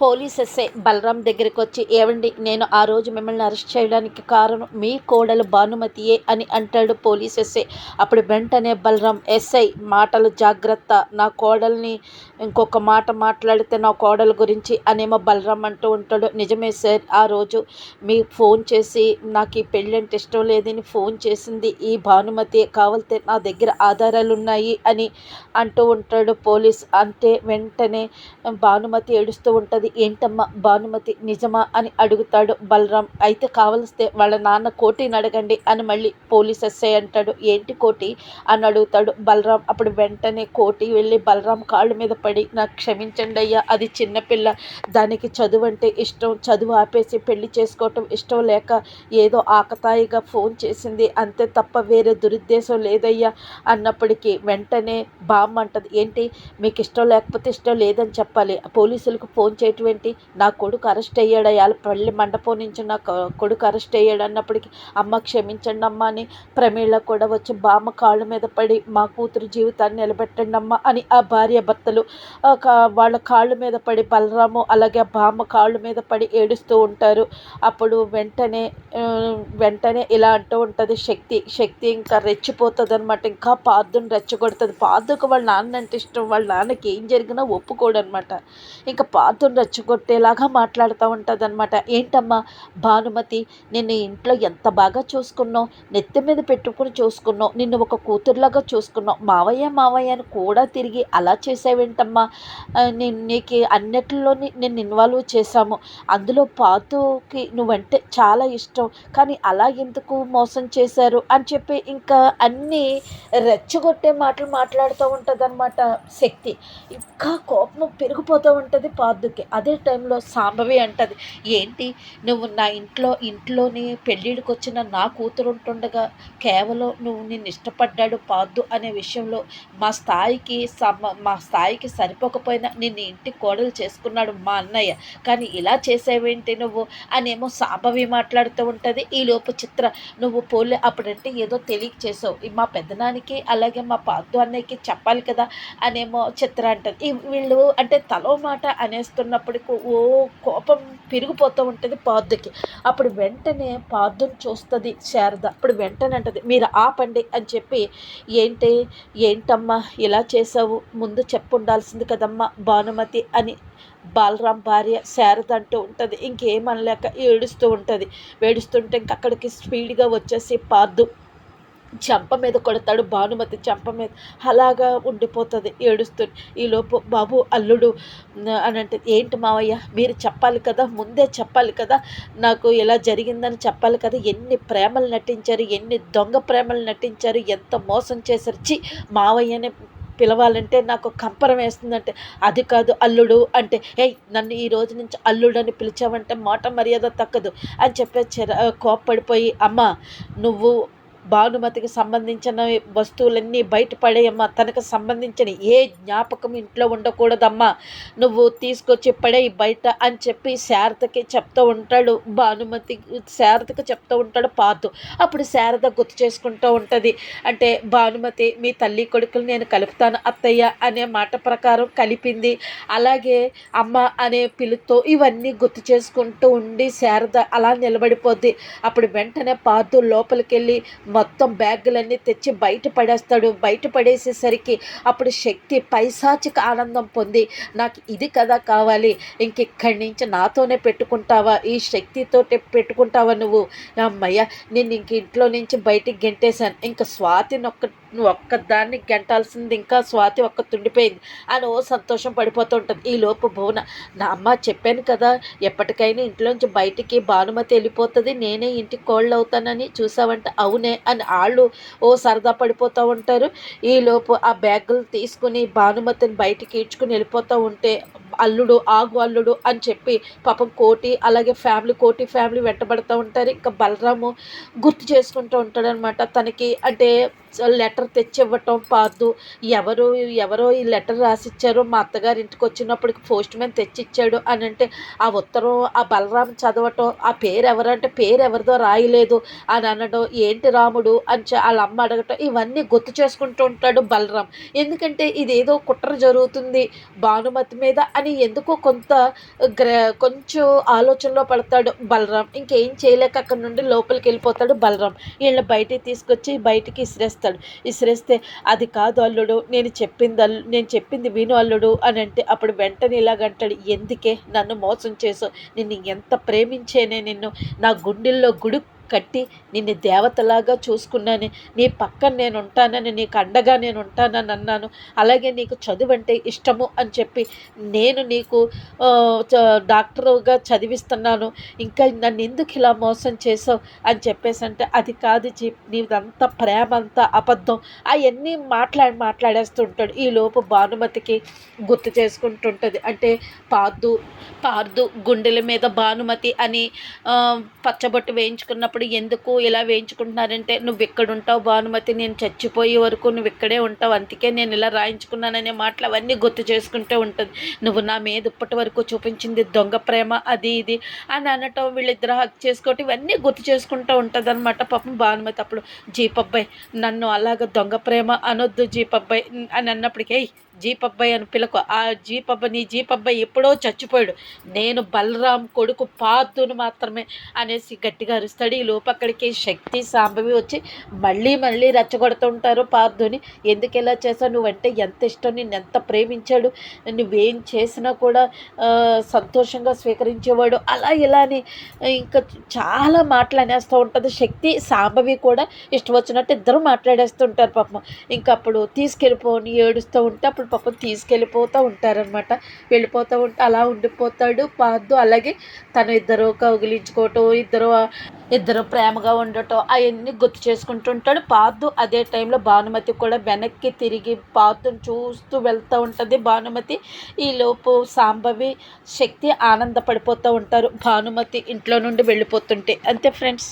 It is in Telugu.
police SI Balram దగ్గరికి వచ్చి ఏవండి నేను ఆ రోజు మిమ్మల్ని అరెస్ట్ చేయడానికి కారణం మీ కోడలు భానుమతియే అని అంటాడు పోలీస్ ఎస్ఐ అప్పుడు వెంటనే బలరాం ఎస్ఐ మాటలు జాగ్రత్త. నా కోడల్ని ఇంకొక మాట మాట్లాడితే నా కోడల గురించి అనేమో బలరాం అంటూ ఉంటాడు. నిజమే సార్ ఆ రోజు మీ ఫోన్ చేసి నాకు ఈ పెళ్ళి అంటే ఇష్టం లేదని ఫోన్ చేసింది ఈ భానుమతి కావాలితే నా దగ్గర ఆధారాలు ఉన్నాయి అని అంటూ ఉంటాడు పోలీస్. అంటే వెంటనే భానుమతి ఏడుస్తూ ఉంటుంది ఏంటమ్మా భానుమతి నిజమా? అని అడుగుతాడు బలరాం. అయితే కావలిస్తే వాళ్ళ నాన్న కోటిని అడగండి అని మళ్ళీ పోలీస్ ఎస్ఐ అంటాడు. ఏంటి కోటి? అని అడుగుతాడు బలరాం. అప్పుడు వెంటనే కోటి వెళ్ళి బలరాం కాళ్ళ మీద పడి నాకు క్షమించండి అయ్యా అది చిన్నపిల్ల దానికి చదువు అంటే ఇష్టం. చదువు ఆపేసి పెళ్ళి చేసుకోవటం ఇష్టం లేక ఏదో ఆకతాయిగా ఫోన్ చేసింది. అంతే తప్ప వేరే దురుద్దేశం లేదయ్యా అన్నప్పటికీ వెంటనే బామ్మ అంటది. ఏంటి? మీకు ఇష్టం లేకపోతే ఇష్టం లేదని చెప్పాలి. పోలీసులకు ఫోన్ చేయటం ఏంటి నా కొడుకు అరెస్ట్ అయ్యాడు అయ్యాల పెళ్ళి మండపం నుంచి నా కొడుకు అరెస్ట్ అయ్యాడు అన్నప్పటికీ అమ్మ క్షమించండి అమ్మ అని ప్రమీళ కూడా వచ్చి బామ్మ కాళ్ళ మీద పడి మా కూతురు జీవితాన్ని నిలబెట్టండి అమ్మ అని ఆ భార్య భర్తలు వాళ్ళ కాళ్ళ మీద పడి బలరాము అలాగే ఆ బామ్మ కాళ్ళ మీద పడి ఏడుస్తూ ఉంటారు. అప్పుడు వెంటనే వెంటనే ఇలా అంటూ ఉంటుంది శక్తి శక్తి ఇంకా రెచ్చిపోతుంది అనమాట ఇంకా పాదుని రెచ్చగొడుతుంది పాదుకు వాళ్ళ నాన్న అంటే ఇష్టం వాళ్ళ నాన్నకి ఏం జరిగినా ఒప్పుకోడు అనమాట ఇంకా పాదుని రెచ్చగొట్టేలాగా మాట్లాడుతూ ఉంటుంది అనమాట ఏంటమ్మా భానుమతి నిన్ను ఇంట్లో ఎంత బాగా చూసుకున్నావు? నెత్తి మీద పెట్టుకుని చూసుకున్నావు? నిన్ను ఒక కూతురులాగా చూసుకున్నావు? మావయ్య మావయ్య అని కూడా తిరిగి అలా చేసావేంటమ్మా? నేను నీకు అన్నిటిలోని నేను ఇన్వాల్వ్ చేశాము. అందులో పాతుకి నువ్వంటే చాలా ఇష్టం. కానీ అలా ఎందుకు మోసం చేశారు? అని చెప్పి ఇంకా అన్నీ రెచ్చగొట్టే మాటలు మాట్లాడుతూ ఉంటుంది అనమాట శక్తి. ఇంకా కోపం పెరిగిపోతూ ఉంటుంది పాదుకి అదే టైంలో సాంబవి అంటది ఏంటి నువ్వు నా ఇంట్లో ఇంట్లోని పెళ్ళిడికి వచ్చిన నా కూతురు ఉంటుండగా కేవలం నువ్వు నిన్ను ఇష్టపడ్డాడు పాద్దు అనే విషయంలో మా స్థాయికి సమ మా స్థాయికి సరిపోకపోయినా నిన్ను ఇంటి కోడలు చేసుకున్నాడు మా అన్నయ్య. కానీ ఇలా చేసేవేంటి నువ్వు? అనేమో సాంబవి మాట్లాడుతూ ఉంటుంది. ఈ లోపు చిత్ర నువ్వు పోలే అప్పుడంటే ఏదో తెలియక చేసావు మా పెద్దనానికి అలాగే మా పాద్దు అన్నయ్యకి చెప్పాలి కదా? అనేమో చిత్ర అంటది. వీళ్ళు అంటే తలో మాట అనేస్తున్న అప్పటికి ఓ కోపం పెరిగిపోతూ ఉంటుంది పార్థుకి. అప్పుడు వెంటనే పార్థుని చూస్తుంది శారద. అప్పుడు వెంటనే అంటది మీరు ఆపండి అని చెప్పి ఏంటి ఏంటమ్మా ఇలా చేసావు ముందు చెప్పుండాల్సింది కదమ్మా భానుమతి అని బాలరాం భార్య శారద అంటూ ఉంటుంది. ఇంకేమనలేక ఏడుస్తూ ఉంటుంది. ఏడుస్తుంటే ఇంక అక్కడికి స్పీడ్గా వచ్చేసి పార్థు చెంప మీద కొడతాడు భానుమతి చెంప మీద అలాగా ఉండిపోతుంది ఏడుస్తుంది. ఈలోపు బాబు అల్లుడు అని అంటే ఏంటి మావయ్య మీరు చెప్పాలి కదా ముందే చెప్పాలి కదా నాకు ఇలా జరిగిందని చెప్పాలి కదా ఎన్ని ప్రేమలు నటించారు ఎన్ని దొంగ ప్రేమలు నటించారు ఎంత మోసం చేశారు చి మావయ్యనే పిలవాలంటే నాకు కంపరం వేస్తుందంటే అది కాదు అల్లుడు అంటే ఏయ్ నన్ను ఈ రోజు నుంచి అల్లుడు అని పిలిచావంటే మాట మర్యాద తక్కదు అని చెప్పి చెర కోప్పడిపోయి అమ్మ నువ్వు భానుమతికి సంబంధించిన వస్తువులన్నీ బయటపడేయమ్మా. తనకు సంబంధించిన ఏ జ్ఞాపకం ఇంట్లో ఉండకూడదమ్మా. నువ్వు తీసుకొచ్చి పడేయి బయట అని చెప్పి శారదకి చెప్తూ ఉంటాడు. భానుమతి శారదకి చెప్తూ ఉంటాడు పాతు. అప్పుడు శారద గుర్తు చేసుకుంటూ ఉంటుంది. అంటే భానుమతి మీ తల్లి కొడుకులు నేను కలుపుతాను అత్తయ్య అనే మాట ప్రకారం కలిపింది. అలాగే అమ్మ అనే పిలుతో ఇవన్నీ గుర్తు చేసుకుంటూ ఉండి శారద అలా నిలబడిపోద్ది. అప్పుడు వెంటనే పాతు లోపలికి వెళ్ళి మొత్తం బ్యాగులన్నీ తెచ్చి బయట పడేస్తాడు. బయట పడేసేసరికి అప్పుడు శక్తి పైశాచిక ఆనందం పొంది నాకు ఇది కదా కావాలి. ఇంక ఇక్కడి నుంచి నాతోనే పెట్టుకుంటావా? ఈ శక్తితో పెట్టుకుంటావా నువ్వు? అమ్మయ్య నేను ఇంక ఇంట్లో నుంచి బయటికి గెంటేశాను. ఇంకా స్వాతిని ఒక్క నువ్వు ఒక్కదాన్ని గెంటాల్సింది ఇంకా స్వాతి ఒక్క తుండిపోయింది. అని ఓ సంతోషం పడిపోతూ ఉంటుంది. ఈ లోపు భువన నా అమ్మ చెప్పాను కదా ఎప్పటికైనా ఇంట్లోంచి బయటికి భానుమతి వెళ్ళిపోతుంది. నేనే ఇంటికి కోళ్ళు అవుతానని చూసావంటే. అవునే అని వాళ్ళు ఓ సరదా పడిపోతూ ఉంటారు. ఈ లోపు ఆ బ్యాగులు తీసుకుని భానుమతిని బయటికి ఈడ్చుకుని వెళ్ళిపోతూ ఉంటే అల్లుడు ఆగు అల్లుడు అని చెప్పి పాపం కోటి అలాగే ఫ్యామిలీ కోటి ఫ్యామిలీ వెంటబడుతూ ఉంటారు. ఇంకా బలరాము గుర్తు చేసుకుంటూ ఉంటాడనమాట. తనకి అంటే లెటర్ తెచ్చివ్వటం పాదు. ఎవరు ఎవరో ఈ లెటర్ రాసిచ్చారో మా అత్తగారి ఇంటికి వచ్చినప్పటికి పోస్ట్ మ్యాన్ తెచ్చిచ్చాడు అని అంటే ఆ ఉత్తరం ఆ బలరాం చదవటం ఆ పేరు ఎవరంటే పేరు ఎవరిదో రాయలేదు అని అనడం ఏంటి రాముడు అని వాళ్ళ అమ్మ అడగటం ఇవన్నీ గుర్తు చేసుకుంటూ ఉంటాడు బలరాం. ఎందుకంటే ఇదేదో కుట్ర జరుగుతుంది భానుమతి మీద అని ఎందుకో కొంత గ్ర కొంచెం ఆలోచనలో పడతాడు బలరాం. ఇంకేం చేయలేక అక్కడ నుండి లోపలికి వెళ్ళిపోతాడు బలరాం. వీళ్ళ బయటికి తీసుకొచ్చి బయటికి ఇసిరేస్తాడు. ఇసిరేస్తే అది కాదు అల్లుడు నేను చెప్పింది అల్లు నేను చెప్పింది విను అల్లుడు అని అంటే అప్పుడు వెంటనే ఇలాగంటాడు ఎందుకే నన్ను మోసం చేసావు నిన్ను ఎంత ప్రేమించేనే నిన్ను నా గుండెల్లో గుడి కట్టి నిన్ను దేవతలాగా చూసుకున్నాను. నీ పక్కన నేను ఉంటానని నీకు అండగా నేను ఉంటానని అన్నాను. అలాగే నీకు చదువు అంటే ఇష్టము అని చెప్పి నేను నీకు చ- డాక్టర్గా చదివిస్తున్నాను. ఇంకా నన్ను ఎందుకు ఇలా మోసం చేసావు అని చెప్పేసి అంటే అది కాదు జీ నీదంతా ప్రేమ అంతా అబద్ధం. అవన్నీ మాట్లాడి మాట్లాడేస్తుంటాడు. ఈ లోపు భానుమతికి గుర్తు చేసుకుంటుంటుంది. అంటే పాదు పార్దు గుండెల మీద భానుమతి అని పచ్చబొట్టు వేయించుకున్నప్పుడు ఎందుకు ఇలా వేయించుకుంటున్నారంటే నువ్వు ఇక్కడ ఉంటావు భానుమతి నేను చచ్చిపోయే వరకు నువ్వు ఇక్కడే ఉంటావు అందుకే నేను ఇలా రాయించుకున్నాననే మాటలు అవన్నీ గుర్తు చేసుకుంటూ ఉంటుంది. నువ్వు నా మీద ఇప్పటి వరకు చూపించింది దొంగ ప్రేమ అది ఇది అని అనటం వీళ్ళిద్దరు హక్ చేసుకోవటం ఇవన్నీ గుర్తు చేసుకుంటూ ఉంటుంది అనమాట పాపం భానుమతి అప్పుడు జీపబ్బాయి నన్ను అలాగ దొంగ ప్రేమ అనొద్దు జీపబ్బాయి అని అన్నప్పటికే జీపబ్బాయి అని పిలకు ఆ జీపబ్బ నీ జీపబ్బాయి ఎప్పుడో చచ్చిపోయాడు. నేను బలరాం కొడుకు పాదును మాత్రమే అనేసి గట్టిగా అరుస్తాడు. ఈ లోపు అక్కడికి శక్తి సాంబవి వచ్చి మళ్ళీ మళ్ళీ రెచ్చగొడుతుంటారు పార్థుని ఎందుకు ఇలా చేసావు నువ్వంటే ఎంత ఇష్టం? నిన్ను ఎంత ప్రేమించాడు? నువ్వేం చేసినా కూడా సంతోషంగా స్వీకరించేవాడు. అలా ఇలా అని ఇంకా చాలా మాటలు అనేస్తూ ఉంటుంది. శక్తి సాంబవి కూడా ఇష్టం వచ్చినట్టు ఇద్దరు మాట్లాడేస్తుంటారు పాపం. ఇంకా అప్పుడు తీసుకెళ్ళిపోని ఏడుస్తూ ఉంటే అప్పుడు పాపం తీసుకెళ్ళిపోతూ ఉంటారనమాట వెళ్ళిపోతూ ఉంటే అలా ఉండిపోతాడు పాదు అలాగే తను ఇద్దరు కౌగిలించుకోవటం ఇద్దరు ఇద్దరు ప్రేమగా ఉండటం అవన్నీ గుర్తు చేసుకుంటుంటాడు పాదు అదే టైంలో భానుమతి కూడా వెనక్కి తిరిగి పాదుని చూస్తూ వెళ్తూ ఉంటుంది. భానుమతి ఈలోపు సాంబవి శక్తి ఆనందపడిపోతూ ఉంటారు. భానుమతి ఇంట్లో నుండి వెళ్ళిపోతుంటే. అంతే ఫ్రెండ్స్.